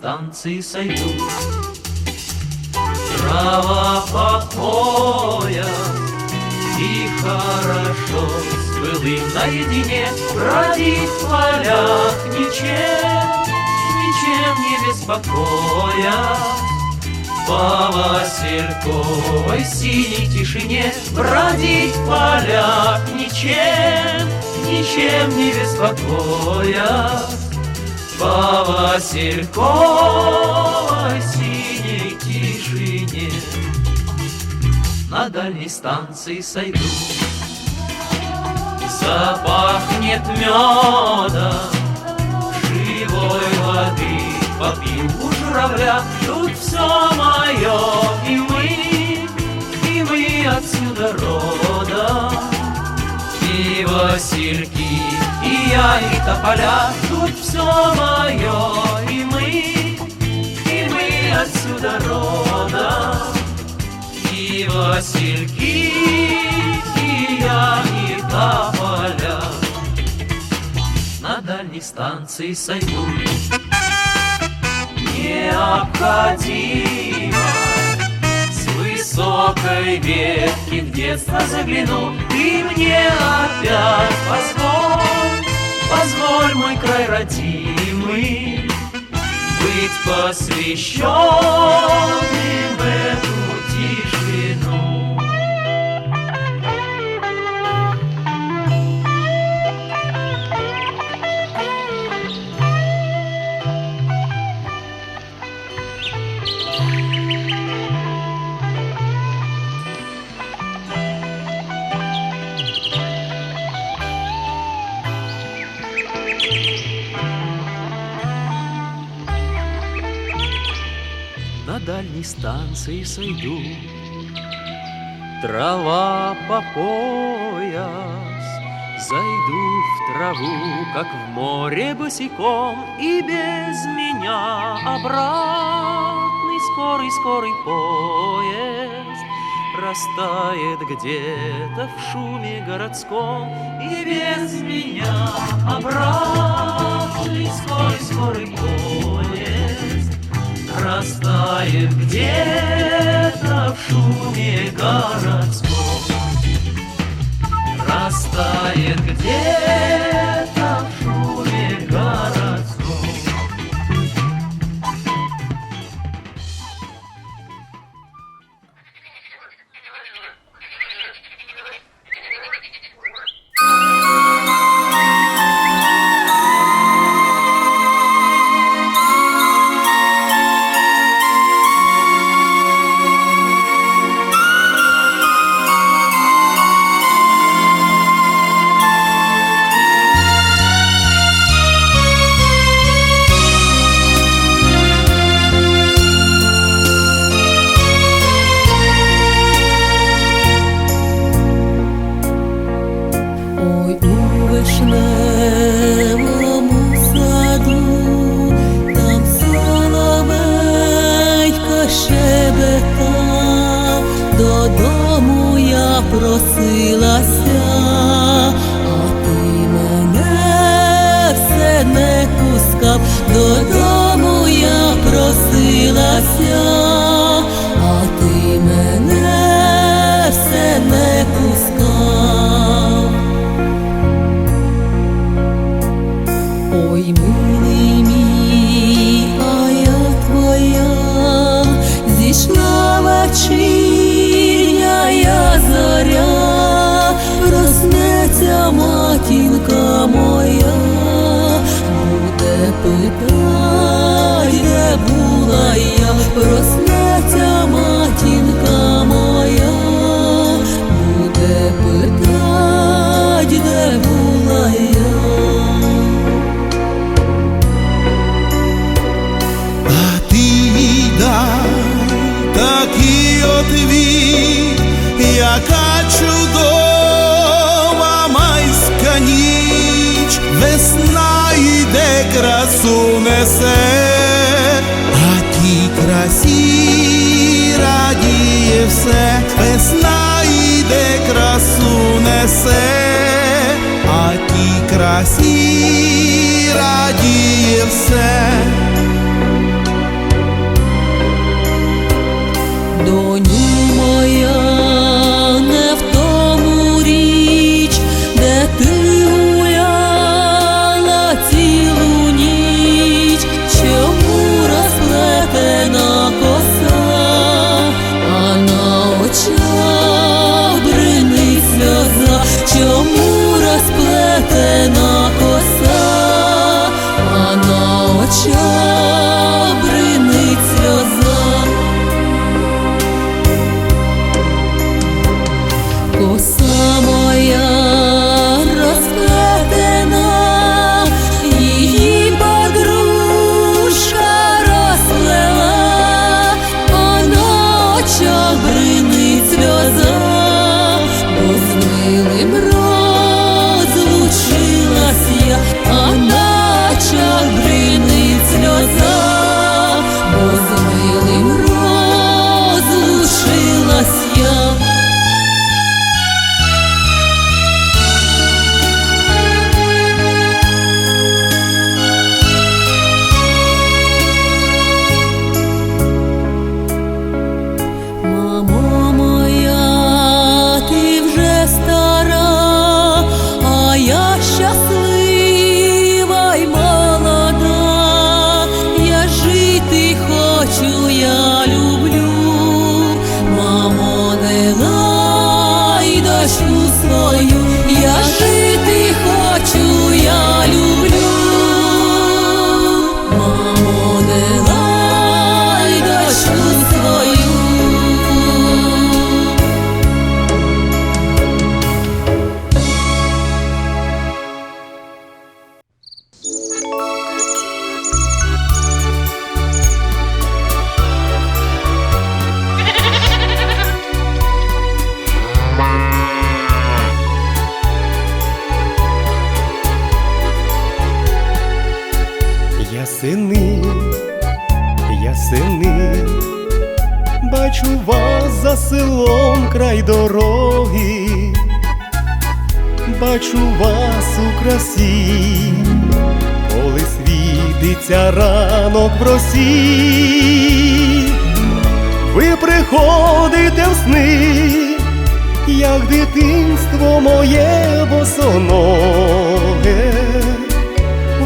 станции сойду. Трава покоя и хорошо с былым наедине бродить в полях ничем, ничем не беспокоя. По Васильковой синей тишине Бродить в полях ничем, ничем не беспокоя. По Васильковой синей тишине На дальней станции сойду. Запахнет медом живой воды. Попил у журавля, тут все мое И мы, и мы отсюда родом. И васильки, я, и тополя Тут все мое, и мы, и мы отсюда родом. И васильки, и я, и тополя. На дальней станции сойду необходимо С высокой ветки в детство загляну Ты мне опять позволь, позволь мой край родимый Быть посвященным Дальней станции сойду. Трава по пояс, зайду в траву, как в море босиком, и без меня обратный скорый-скорый поезд растает где-то в шуме городском, и без меня где-то в шуме городском. Растает где-то просилася, а ти мене все не пускав. Ой, милий мій, а я твоя, зійшла вечірня я зоря, проснеться матінка моя, буде питать, Несу несе, а тій красі радіє все, весна йде, красу несе, а тій красі радіє все. До ній вас за селом край дороги, бачу вас у красі, коли світиться ранок в росі, ви приходите в сни, як дитинство моє босоноге.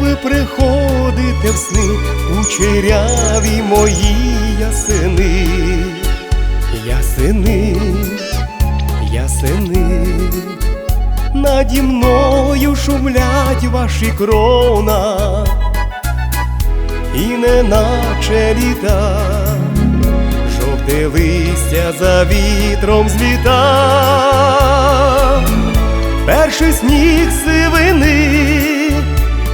Ви приходите в сни у черяві мої ясени, ясени, ясени, наді мною шумлять ваші крона, і не наче літа, жовте листя за вітром зліта, перший сніг сивини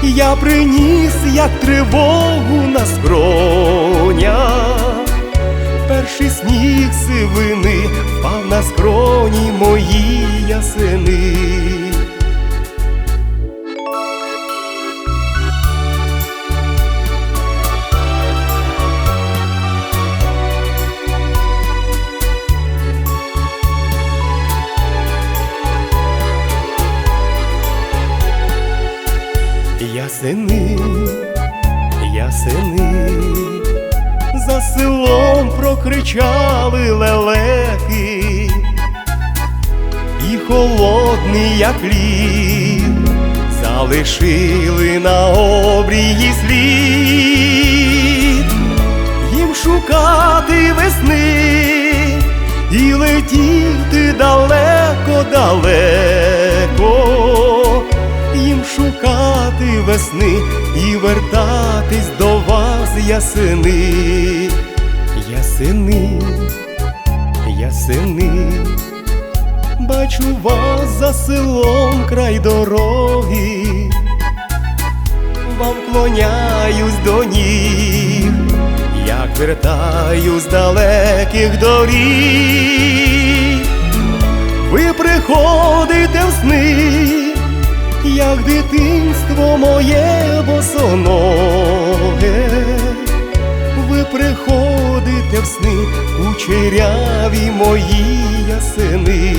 я приніс, як тривогу на скронях. Перший сніг сивини впав на скроні мої ясени. Ясени, ясени, за селом прокричали лелеки, і холодний, як лід, залишили на обрії слід, їм шукати весни і летіти далеко, далеко, їм шукати весни і вертатись до вас, ясени, ясени, ясени, бачу вас за селом край дороги, вам клоняюсь до ніг, як вертаю з далеких доріг, ви приходите в сни, як дитинство моє босоноге, ви приходите в сни кучеряві мої ясени.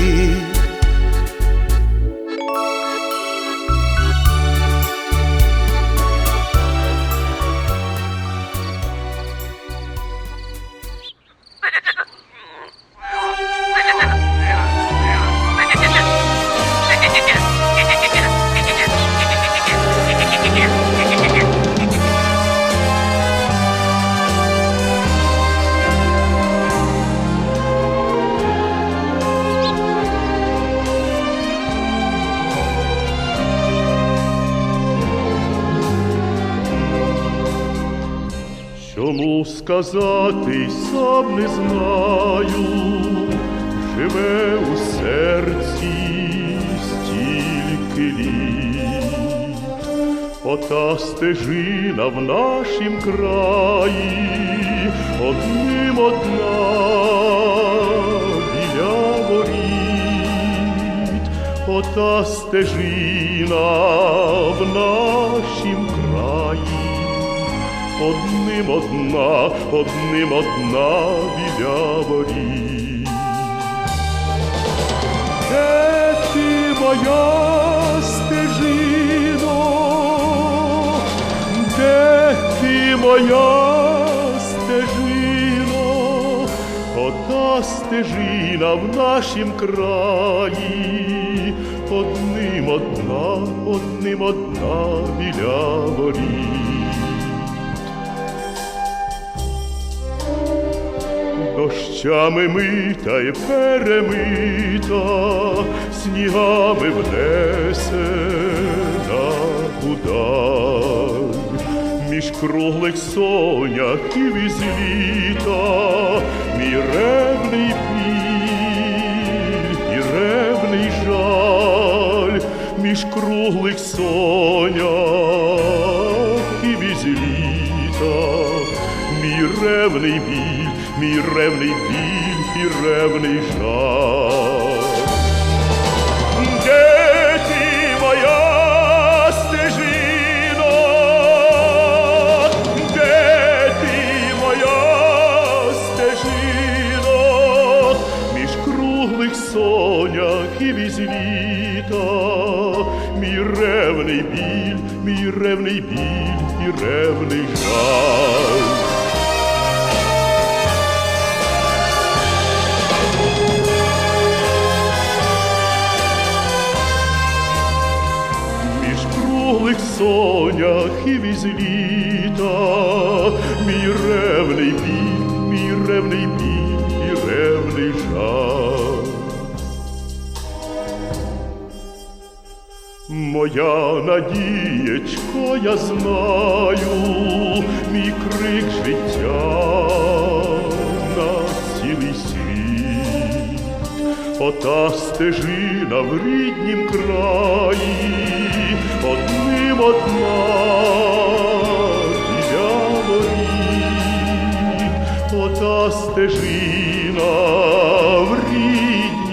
Сказати й сам не знаю, живе у серці стільки літ. Ота стежина в нашім краї, одним одна ота стежина в одним одна, одним одна біля воріт. Де ти моя стежино? Де ти моя стежино? Ота стежина в нашім краї, одним одна, одним одна біля воріт. Дощами мита й перемита, снігами внесена удаль, між круглих соняків із літа, мій ревний біль і ревний жаль, між круглих соняків із літа мій ревний біль, мій ревний біль і ревний жаль. Де моя стежино? Де ти моя стежино? Між круглих соняків із літа, мій ревний біль, мій ревний біль і ревний жаль. Сонях і віз літа, мій ревний біль, мій ревний біль і ревний жаль. Моя надієчко, я знаю, мій крик життя на цілий світ. Ота стежина в ріднім краї, одним одна біля воріт. Ота стежина в ріднім